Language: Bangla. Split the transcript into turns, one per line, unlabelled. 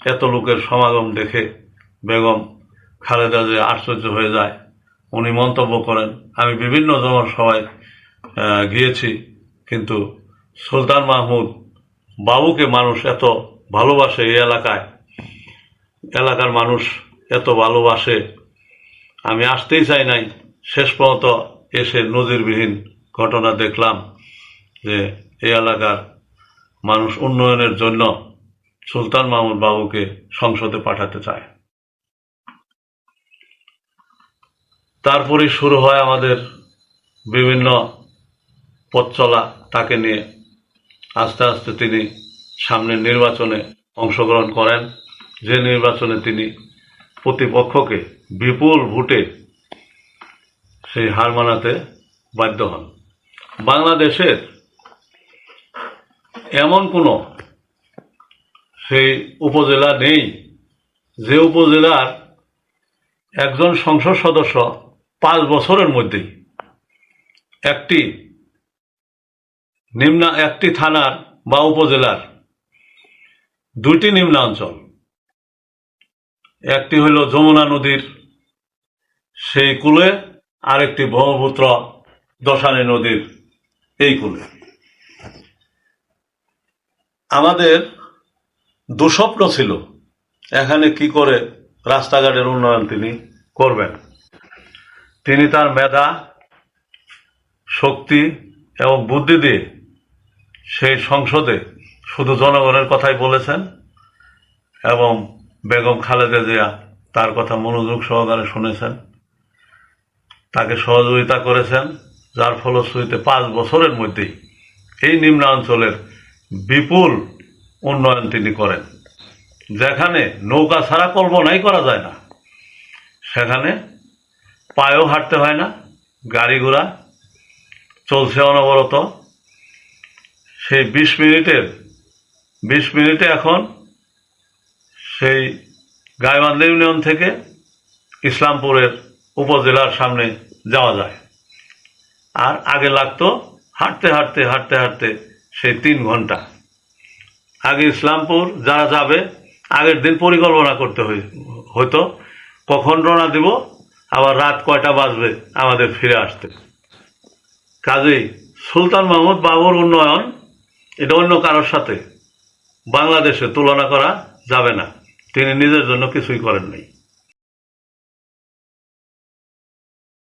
এত লোকের সমাগম দেখে বেগম খালেদা যে আশ্চর্য হয়ে যায়। উনি মন্তব্য করেন, আমি বিভিন্ন জনসভায় গিয়েছি, কিন্তু সুলতান মাহমুদ বাবুকে মানুষ এত ভালোবাসে এই এলাকায়। এলাকার মানুষ এত ভালোবাসে। আমি আসতেই চাই নাই। শেষ পর্যন্ত এসে নজিরবিহীন ঘটনা দেখলাম যে এই এলাকার মানুষ উন্নয়নের জন্য সুলতান মাহমুদ বাবুকে সংসদে পাঠাতে চায়। তারপরে শুরু হয় আমাদের বিভিন্ন পথ চলা তাকে নিয়ে। আস্তে আস্তে তিনি সামনের নির্বাচনে অংশগ্রহণ করেন। যে নির্বাচনে তিনি প্রতিপক্ষকে বিপুল ভোটে সেই হার মানাতে বাধ্য হন। বাংলাদেশের এমন কোনো সেই উপজেলা নেই। যে উপজেলার একজন সংসদ সদস্য পাঁচ বছরের মধ্যেই একটি নিম্ন একটি থানার বা উপজেলার দুইটি নিম্নাঞ্চল একটি হইল যমুনা নদীর সেই কূলে, আরেকটি ব্রহ্মপুত্র দশানী নদীর এই কূলে। আমাদের দুস্বপ্ন ছিল। এখানে কি করে রাস্তাঘাটের উন্নয়ন তিনি করবেন? তিনি তার মেধা, শক্তি এবং বুদ্ধি দিয়ে সেই সংসদে শুধু জনগণের কথাই বলেছেন এবং বেগম খালেদা জিয়া তার কথা মনোযোগ সহকারে শুনেছেন। তাকে সহযোগিতা করেছেন, যার ফলশ্রুতিতে পাঁচ বছরের মধ্যেই এই নিম্নাঞ্চলের বিপুল উন্নয়ন তিনি করেন। যেখানে নৌকা ছাড়া কল্পনাই করা যায় না। সেখানে পায়েও হাঁটতে হয় না, গাড়ি ঘোড়া চলছে অনবরত। সেই বিশ মিনিটের, বিশ মিনিটে এখন সেই গাইবান্ধা ইউনিয়ন থেকে ইসলামপুরের উপজেলার সামনে যাওয়া যায়। আর আগে লাগতো হাঁটতে হাঁটতে হাঁটতে হাঁটতে সেই তিন ঘণ্টা। আগে ইসলামপুর, যারা যাবে, আগের দিন পরিকল্পনা করতে হতো কখন রওনা দিব? আবার রাত কয়টা বাজবে? আমাদের ফিরে আসতে। কাজেই সুলতান মাহমুদ বাবুর উন্নয়ন, এটা অন্য কারোর সাথে। বাংলাদেশে তুলনা করা যাবে না। তিনি নিজের জন্য কিছুই করেন নাই।